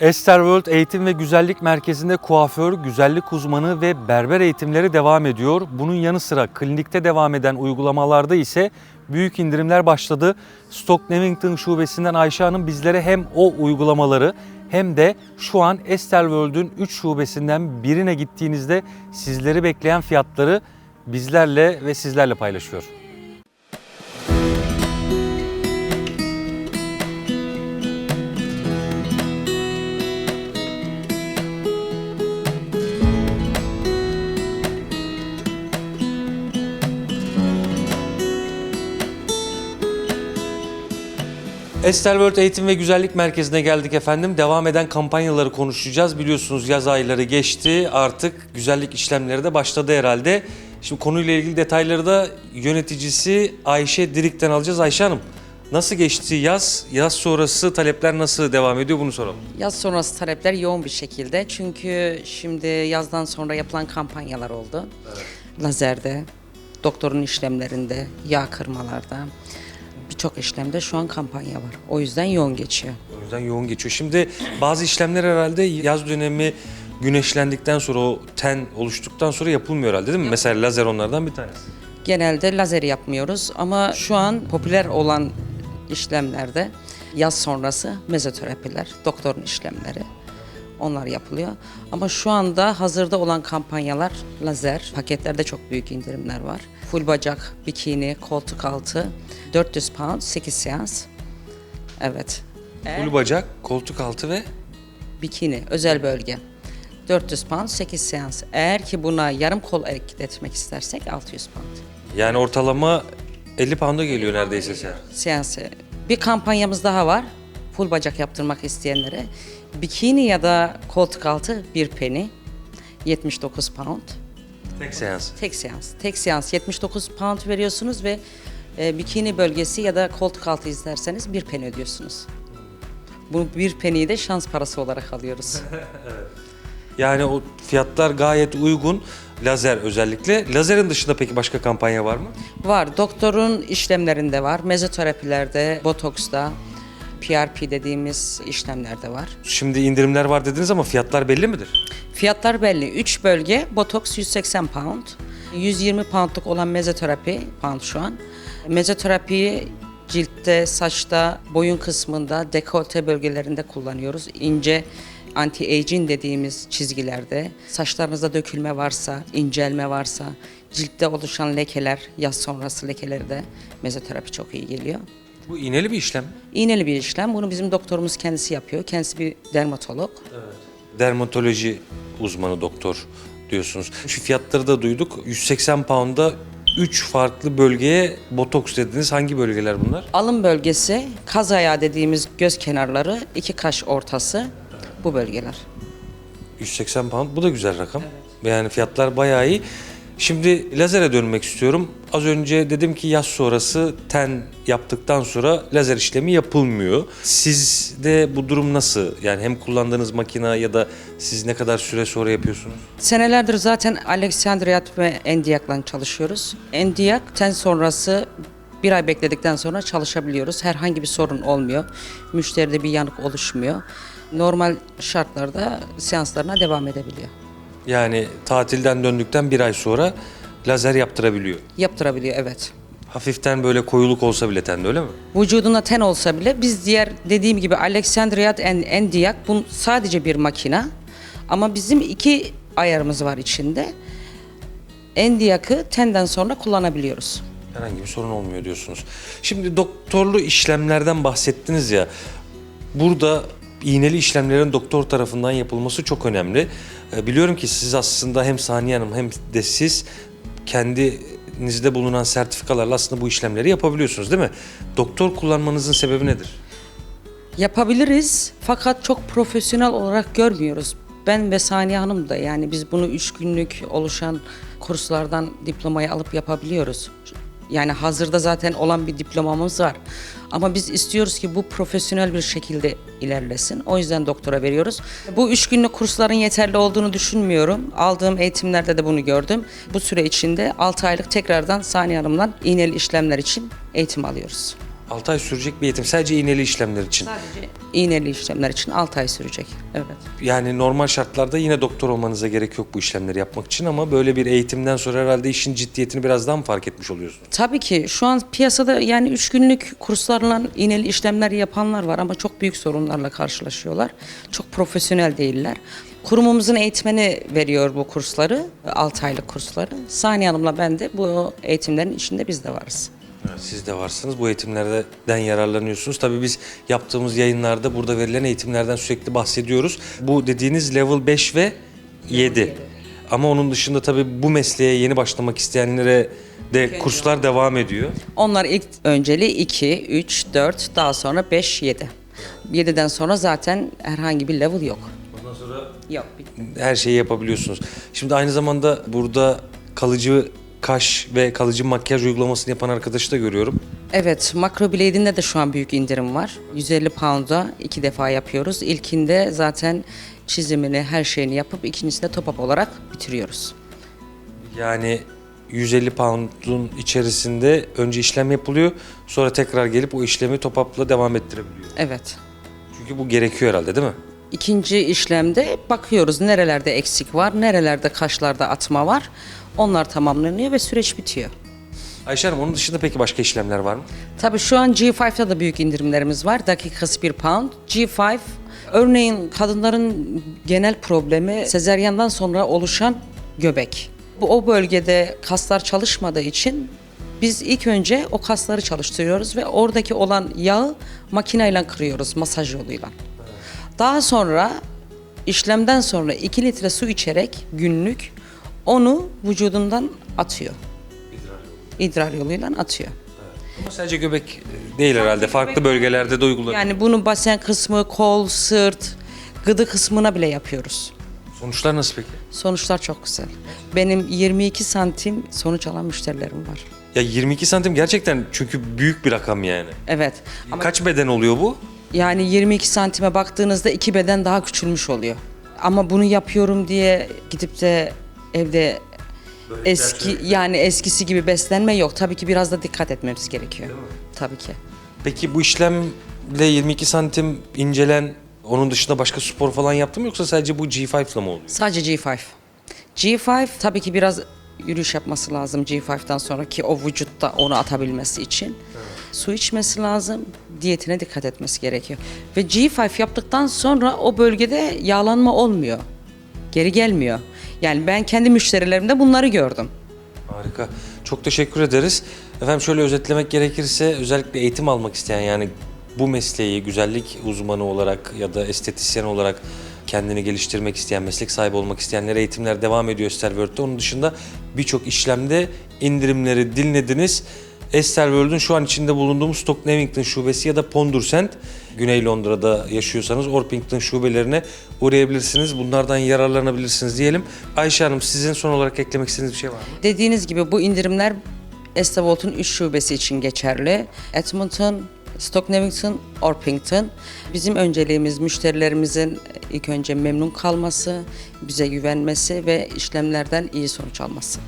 Ester World Eğitim ve Güzellik Merkezi'nde kuaför, güzellik uzmanı ve berber eğitimleri devam ediyor. Bunun yanı sıra klinikte devam eden uygulamalarda ise büyük indirimler başladı. Stock Newington şubesinden Ayşe Hanım bizlere hem o uygulamaları hem de şu an Ester World'ün 3 şubesinden birine gittiğinizde sizleri bekleyen fiyatları bizlerle ve sizlerle paylaşıyor. Estel World Eğitim ve Güzellik Merkezi'ne geldik efendim. Devam eden kampanyaları konuşacağız. Biliyorsunuz yaz ayları geçti. Artık güzellik işlemleri de başladı herhalde. Şimdi konuyla ilgili detayları da yöneticisi Ayşe Dirik'ten alacağız. Ayşe Hanım nasıl geçti yaz? Yaz sonrası talepler nasıl devam ediyor bunu soralım. Yaz sonrası talepler yoğun bir şekilde. Çünkü şimdi yazdan sonra yapılan kampanyalar oldu. Lazerde, doktorun işlemlerinde, yağ kırmalarda, birçok işlemde şu an kampanya var. O yüzden yoğun geçiyor. O yüzden yoğun geçiyor. Şimdi bazı işlemler herhalde yaz dönemi güneşlendikten sonra o ten oluştuktan sonra yapılmıyor herhalde değil mi? Mesela lazer onlardan bir tanesi. Genelde lazer yapmıyoruz ama şu an popüler olan işlemlerde yaz sonrası mezoterapiler, doktorun işlemleri onlar yapılıyor. Ama şu anda hazırda olan kampanyalar lazer, paketlerde çok büyük indirimler var. Full bacak, bikini, koltuk altı 400 pound 8 seans. Evet. Full bacak, koltuk altı ve Bikini, özel bölge. 400 pound 8 seans. Eğer ki buna yarım kol ekletmek istersek 600 pound. yani ortalama 50 pound'a geliyor neredeyse sen. seansı. Bir kampanyamız daha var. Full bacak yaptırmak isteyenlere. Bikini ya da koltuk altı bir penny. 79 pound. Tek seans. Tek seans. Tek seans 79 pound veriyorsunuz ve e, bikini bölgesi ya da koltuk altı isterseniz bir penny ödüyorsunuz. Bu bir penny'yi de şans parası olarak alıyoruz. Yani o fiyatlar gayet uygun. Lazer özellikle. Lazerin dışında peki başka kampanya var mı? var. Doktorun işlemlerinde var. Mezoterapilerde, botoksta, PRP dediğimiz işlemlerde var. Şimdi indirimler var dediniz ama fiyatlar belli midir? Fiyatlar belli. 3 bölge botoks 180 pound. 120 poundluk olan mezoterapi pound şu an. Mezoterapiyi ciltte, saçta, boyun kısmında, dekolte bölgelerinde kullanıyoruz. İnce anti-aging dediğimiz çizgilerde, saçlarınızda dökülme varsa, incelme varsa, ciltte oluşan lekeler, yaz sonrası lekeleri de mezoterapi çok iyi geliyor. Bu iğneli bir işlem. İğneli bir işlem. Bunu bizim doktorumuz kendisi yapıyor. Kendisi bir dermatolog. Dermatoloji uzmanı doktor diyorsunuz. Şu fiyatları da duyduk. 180 pound'a 3 farklı bölgeye botoks dediniz. Hangi bölgeler bunlar? Alın bölgesi, kaz ayağı dediğimiz göz kenarları, iki kaş ortası bu bölgeler. 180 pound. Bu da güzel rakam. Yani fiyatlar bayağı iyi. Şimdi lazere dönmek istiyorum. Az önce dedim ki yaz sonrası ten yaptıktan sonra lazer işlemi yapılmıyor. Sizde bu durum nasıl? Yani hem kullandığınız makina ya da siz ne kadar süre sonra yapıyorsunuz? Senelerdir zaten Alexandriyat ve Endiyak'la çalışıyoruz. Endiyak ten sonrası bir ay bekledikten sonra çalışabiliyoruz. Herhangi bir sorun olmuyor. Müşteride bir yanık oluşmuyor. Normal şartlarda seanslarına devam edebiliyor. Yani tatilden döndükten bir ay sonra lazer yaptırabiliyor. Yaptırabiliyor evet. Hafiften böyle koyuluk olsa bile tende öyle mi? Vücuduna ten olsa bile biz diğer dediğim gibi Alexandriyat en Endiyak bu sadece bir makina ama bizim iki ayarımız var içinde. Endiyak'ı tenden sonra kullanabiliyoruz. Herhangi bir sorun olmuyor diyorsunuz. Şimdi doktorlu işlemlerden bahsettiniz ya. Burada iğneli işlemlerin doktor tarafından yapılması çok önemli. Ee, Biliyorum ki siz aslında hem Saniye Hanım hem de siz kendinizde bulunan sertifikalarla aslında bu işlemleri yapabiliyorsunuz değil mi? Doktor kullanmanızın sebebi nedir? Yapabiliriz fakat çok profesyonel olarak görmüyoruz. Ben ve Saniye Hanım da yani biz bunu üç günlük oluşan kurslardan diplomayı alıp yapabiliyoruz. Yani hazırda zaten olan bir diplomamız var. Ama biz istiyoruz ki bu profesyonel bir şekilde ilerlesin. O yüzden doktora veriyoruz. Bu üç günlük kursların yeterli olduğunu düşünmüyorum. Aldığım eğitimlerde de bunu gördüm. Bu süre içinde 6 aylık tekrardan Saniye Hanım'la iğneli işlemler için eğitim alıyoruz. 6 ay sürecek bir eğitim sadece iğneli işlemler için. Sadece iğneli işlemler için 6 ay sürecek. Evet. Yani normal şartlarda yine doktor olmanıza gerek yok bu işlemleri yapmak için ama böyle bir eğitimden sonra herhalde işin ciddiyetini biraz daha mı fark etmiş oluyorsunuz? Tabii ki şu an piyasada yani 3 günlük kurslarla iğneli işlemler yapanlar var ama çok büyük sorunlarla karşılaşıyorlar. Çok profesyonel değiller. Kurumumuzun eğitmeni veriyor bu kursları, 6 aylık kursları. Saniye Hanım'la ben de bu eğitimlerin içinde biz de varız. Evet, Siz de varsınız. Bu eğitimlerden yararlanıyorsunuz. Tabii biz yaptığımız yayınlarda burada verilen eğitimlerden sürekli bahsediyoruz. Bu dediğiniz level 5 ve 7. Ama onun dışında tabii bu mesleğe yeni başlamak isteyenlere de kurslar devam ediyor. Onlar ilk önceliği 2, 3, 4, daha sonra 5, 7. 7'den sonra zaten herhangi bir level yok. Ondan sonra Yok. bitti. her şeyi yapabiliyorsunuz. Şimdi aynı zamanda burada kalıcı kaş ve kalıcı makyaj uygulamasını yapan arkadaşı da görüyorum. Evet, Macroblade'inde de şu an büyük indirim var. 150 pound'a iki defa yapıyoruz. İlkinde zaten çizimini, her şeyini yapıp ikincisinde top-up olarak bitiriyoruz. Yani 150 pound'un içerisinde önce işlem yapılıyor. Sonra tekrar gelip o işlemi top-up'la devam ettirebiliyor. Evet. Çünkü bu gerekiyor herhalde değil mi? İkinci işlemde bakıyoruz nerelerde eksik var, nerelerde kaşlarda atma var. Onlar tamamlanıyor ve süreç bitiyor. Ayşe Hanım onun dışında peki başka işlemler var mı? Tabii şu an G5'ta da büyük indirimlerimiz var. Dakikası 1 pound. G5 örneğin kadınların genel problemi sezeryandan sonra oluşan göbek. Bu o bölgede kaslar çalışmadığı için biz ilk önce o kasları çalıştırıyoruz ve oradaki olan yağı makineyle kırıyoruz masaj yoluyla. Daha sonra işlemden sonra 2 litre su içerek günlük onu vücudundan atıyor. İdrar yoluyla atıyor. Ama sadece göbek değil herhalde. Farklı bölgelerde de uygulanıyor. Yani bunu basen kısmı, kol, sırt, gıdı kısmına bile yapıyoruz. Sonuçlar nasıl peki? Sonuçlar çok güzel. Benim 22 santim sonuç alan müşterilerim var. Ya 22 santim gerçekten çünkü büyük bir rakam yani. Evet. Ama Kaç beden oluyor bu? Yani 22 santime baktığınızda iki beden daha küçülmüş oluyor. Ama bunu yapıyorum diye gidip de evde eski yani eskisi gibi beslenme yok. Tabii ki biraz da dikkat etmemiz gerekiyor. Tabii ki. Peki bu işlemle 22 santim incelen onun dışında başka spor falan yaptın mı yoksa sadece bu G5 ile mi oluyor? Sadece G5. G5 tabii ki biraz yürüyüş yapması lazım G5'ten sonra ki o vücutta onu atabilmesi için. Su içmesi lazım, diyetine dikkat etmesi gerekiyor. Ve G5 yaptıktan sonra o bölgede yağlanma olmuyor. Geri gelmiyor. Yani ben kendi müşterilerimde bunları gördüm. Harika. Çok teşekkür ederiz. Efendim şöyle özetlemek gerekirse özellikle eğitim almak isteyen yani bu mesleği güzellik uzmanı olarak ya da estetisyen olarak kendini geliştirmek isteyen, meslek sahibi olmak isteyenlere eğitimler devam ediyor Esterworld'de. Onun dışında birçok işlemde indirimleri dinlediniz. Esterworld'un şu an içinde bulunduğumuz Stock Newington şubesi ya da Pondursent, Güney Londra'da yaşıyorsanız Orpington şubelerine uğrayabilirsiniz. Bunlardan yararlanabilirsiniz diyelim. Ayşe Hanım sizin son olarak eklemek istediğiniz bir şey var mı? Dediğiniz gibi bu indirimler Estavolt'un 3 şubesi için geçerli. Edmonton, Stock Newington, Orpington. Bizim önceliğimiz müşterilerimizin ilk önce memnun kalması, bize güvenmesi ve işlemlerden iyi sonuç alması.